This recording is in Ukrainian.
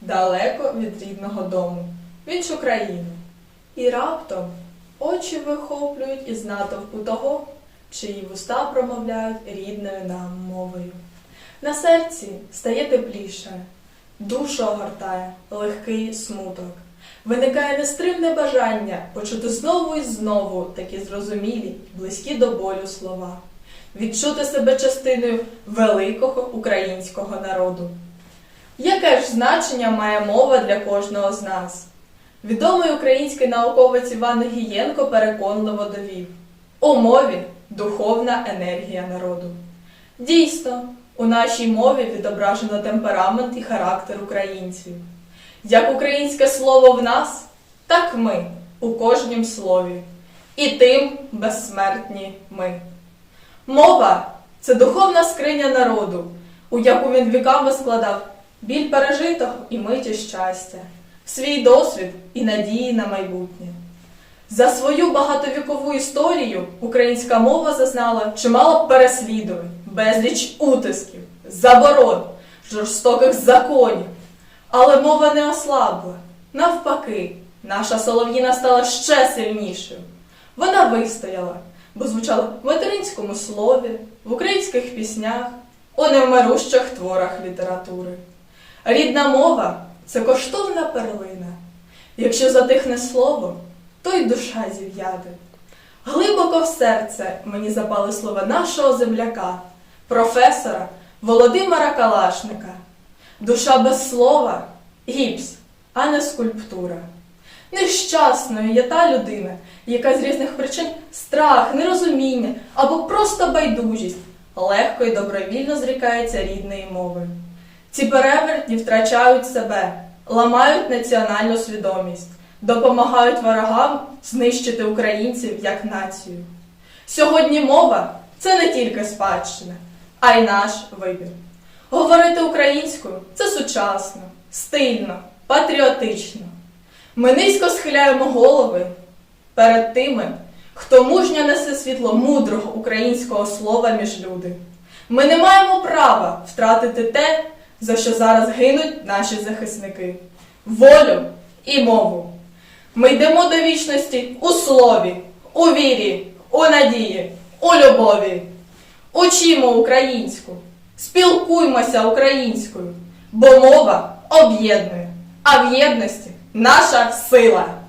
далеко від рідного дому, в іншу країну. І раптом очі вихоплюють із натовпу того, чиї вуста промовляють рідною нам мовою. На серці стає тепліше, душу огортає легкий смуток. Виникає нестримне бажання почути знову і знову такі зрозумілі, близькі до болю слова, відчути себе частиною великого українського народу. Яке ж значення має мова для кожного з нас? Відомий український науковець Іван Гієнко переконливо довів: у мові духовна енергія народу. Дійсно, у нашій мові відображено темперамент і характер українців. Як українське слово в нас, так ми у кожнім слові, і тим безсмертні ми. Мова це духовна скриня народу, у яку він віками складав біль пережитого і миті щастя, свій досвід і надії на майбутнє. За свою багатовікову історію українська мова зазнала чимало переслідувань, безліч утисків, заборон, жорстоких законів. Але мова не ослабла. Навпаки, наша солов'їна стала ще сильнішою. Вона вистояла, бо звучала в материнському слові, в українських піснях, у невмирущих творах літератури. Рідна мова це коштовна перлина. Якщо затихне слово, то й душа зів'яде. Глибоко в серце мені запали слова нашого земляка, професора Володимира Калашника. Душа без слова гіпс, а не скульптура. Нещасною є та людина, яка з різних причин страх, нерозуміння або просто байдужість легко і добровільно зрікається рідної мови. Ці перевертні втрачають себе, ламають національну свідомість, допомагають ворогам знищити українців як націю. Сьогодні мова це не тільки спадщина, а й наш вибір. Говорити українською це сучасно, стильно, патріотично. Ми низько схиляємо голови перед тими, хто мужньо несе світло мудрого українського слова між люди. Ми не маємо права втратити те, за що зараз гинуть наші захисники волю і мову. Ми йдемо до вічності у слові, у вірі, у надії, у любові. Учімо українську, спілкуймося українською, бо мова об'єднує, а в єдності наша сила.